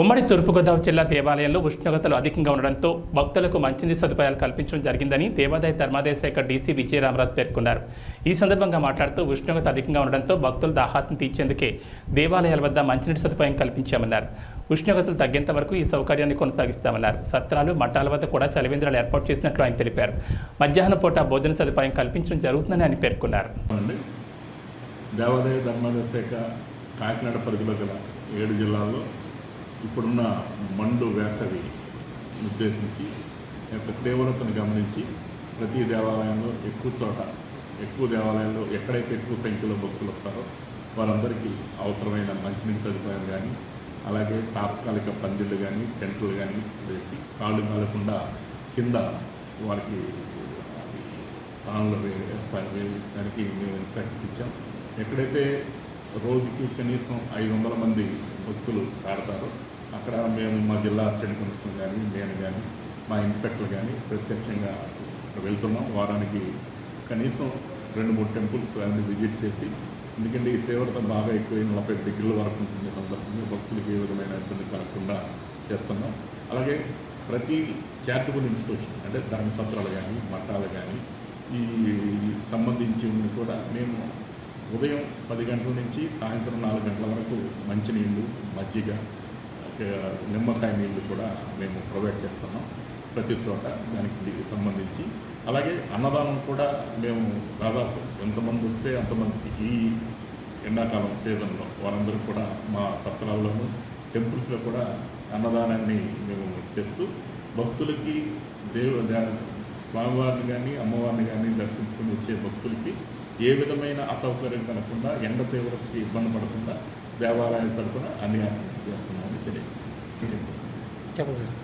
ఉమ్మడి తూర్పుగోదావరి జిల్లా దేవాలయంలో ఉష్ణోగ్రతలు అధికంగా ఉండడంతో భక్తులకు మంచినీటి సదుపాయాలు కల్పించడం జరిగిందని దేవాదాయ ధర్మాదాయ శాఖ డీసీ విజయరామరాజు పేర్కొన్నారు. ఈ సందర్భంగా మాట్లాడుతూ ఉష్ణోగ్రత అధికంగా ఉండడంతో భక్తుల దాహాత్ని తీర్చేందుకే దేవాలయాల వద్ద మంచినీటి సదుపాయం కల్పించామన్నారు. ఉష్ణోగ్రతలు తగ్గేంత వరకు ఈ సౌకర్యాన్ని కొనసాగిస్తామన్నారు. సత్రాలు మఠాల వద్ద కూడా చలివేంద్రాలు ఏర్పాటు చేసినట్లు ఆయన తెలిపారు. మధ్యాహ్నం పూట భోజన సదుపాయం కల్పించడం జరుగుతుందని ఆయన పేర్కొన్నారు. దేవాదాయ ధర్మాదాయ శాఖ కాకినాడ పరిధిలో గల ఏడు జిల్లాల్లో ఇప్పుడున్న మండు వేసవి ఉద్దేశించి యొక్క తీవ్రతను గమనించి ప్రతి దేవాలయంలో ఎక్కువ చోట ఎక్కువ దేవాలయాల్లో ఎక్కడైతే ఎక్కువ సంఖ్యలో భక్తులు వస్తారో వారందరికీ అవసరమైన మంచినీటి సదుపాయం కానీ అలాగే తాత్కాలిక పందిళ్ళు కానీ టెంట్లు కానీ వేసి కాళ్ళు కాలకుండా కింద వారికి తానులో వేయడానికి మేము ఇన్స్ట్రక్షన్ ఇచ్చాం ఎక్కడైతే రోజుకి కనీసం ఐదు వందల మంది భక్తులు ఆడతారు. అక్కడ మేము మా జిల్లా అసిస్టెంట్ కమిషనర్ కానీ నేను కానీ మా ఇన్స్పెక్టర్ కానీ ప్రత్యక్షంగా వెళ్తున్నాం. వారానికి కనీసం రెండు మూడు టెంపుల్స్ అన్ని విజిట్ చేసి ఎందుకంటే ఈ తీవ్రత బాగా ఎక్కువై నలభై డిగ్రీల వరకు ఉంటుంది సందర్భంగా భక్తులకు ఏ విధమైన ఇబ్బంది కలగకుండా చేస్తున్నాం. అలాగే ప్రతి చారిటబుల్ ఇన్స్టిట్యూషన్ అంటే ధర్మసత్రాలు కానీ మఠాలు కానీ ఈ సంబంధించి కూడా మేము ఉదయం పది గంటల నుంచి సాయంత్రం నాలుగు గంటల వరకు మంచినీళ్ళు మజ్జిగ నిమ్మకాయ నీళ్ళు కూడా మేము ప్రొవైడ్ చేస్తున్నాం ప్రతి చోట దానికి సంబంధించి. అలాగే అన్నదానం కూడా మేము దాదాపు ఎంతమంది వస్తే అంతమందికి ఈ ఎండాకాలం సీజన్లో వారందరూ కూడా మా సత్రాల్లోనూ టెంపుల్స్లో కూడా అన్నదానాన్ని మేము చేస్తూ భక్తులకి దేవ దే- స్వామివారిని కానీ అమ్మవారిని కానీ దర్శించుకుని వచ్చే భక్తులకి ఏ విధమైన అసౌకర్యం కలగకుండా ఎండ తీవ్రతకి ఇబ్బంది పడకుండా దేవాలయం తరఫున అన్ని ఏర్పాట్లు చేస్తున్నామని తెలియదు చెప్పండి సార్.